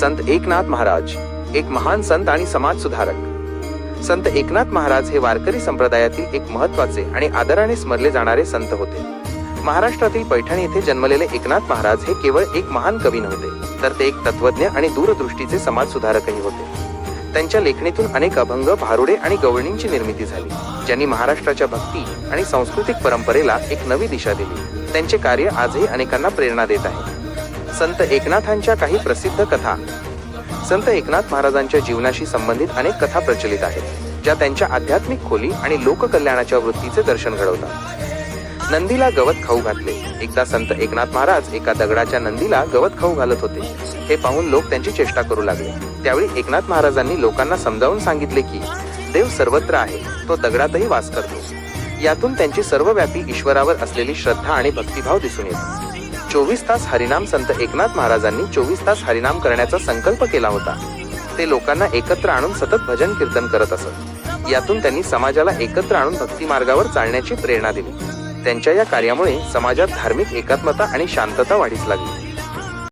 संत एकनाथ महाराज एक महान संत आणि समाज सुधारक संत एकनाथ महाराज हे वारकरी संप्रदायातील एक महत्त्वाचे आणि आदराने स्मरले जाणारे संत होते. महाराष्ट्रातील पैठण येथे जन्मलेले एकनाथ महाराज हे केवळ एक महान कवी नव्हते तर ते एक तत्वज्ञ आणि दूरदृष्टीचे समाज सुधारकही होते. त्यांच्या लेखणीतून अनेक अभंग भारुडे आणि गवळणींची निर्मिती झाली ज्यांनी महाराष्ट्राच्या भक्ती आणि सांस्कृतिक परंपरेला एक नवी दिशा दिली. त्यांचे कार्य आजही अनेकांना प्रेरणा देत आहे. संत एकनाथांच्या काही प्रसिद्ध कथा. संत एकनाथ महाराजांच्या जीवनाशी संबंधित अनेक कथा प्रचलित आहेत ज्या त्यांच्या आध्यात्मिक खोली आणि लोककल्याणाच्या वृत्तीचे दर्शन घडवतात. नंदीला गवत खाऊ घातले. एकदा संत एकनाथ महाराज एका दगडाच्या नंदीला गवत खाऊ घालत होते. हे पाहून लोक त्यांची चेष्टा करू लागले. त्यावेळी एकनाथ महाराजांनी लोकांना समजावून सांगितले की देव सर्वत्र आहे. तो दगडातही वास करतो. यातून त्यांची सर्वव्यापी ईश्वरावर असलेली श्रद्धा आणि भक्तिभाव दिसून येतो चोवीस तास हरिनाम संत एकनाथ महाराजांनी चोवीस तास हरिनाम करण्याचा संकल्प केला होता. ते लोकांना एकत्र आणून सतत भजन कीर्तन करत असत. यातून त्यांनी समाजाला एकत्र आणून भक्ती मार्गावर चालण्याची प्रेरणा दिली. त्यांच्या या कार्यामुळे समाजात धार्मिक एकात्मता आणि शांतता वाढीस लागली.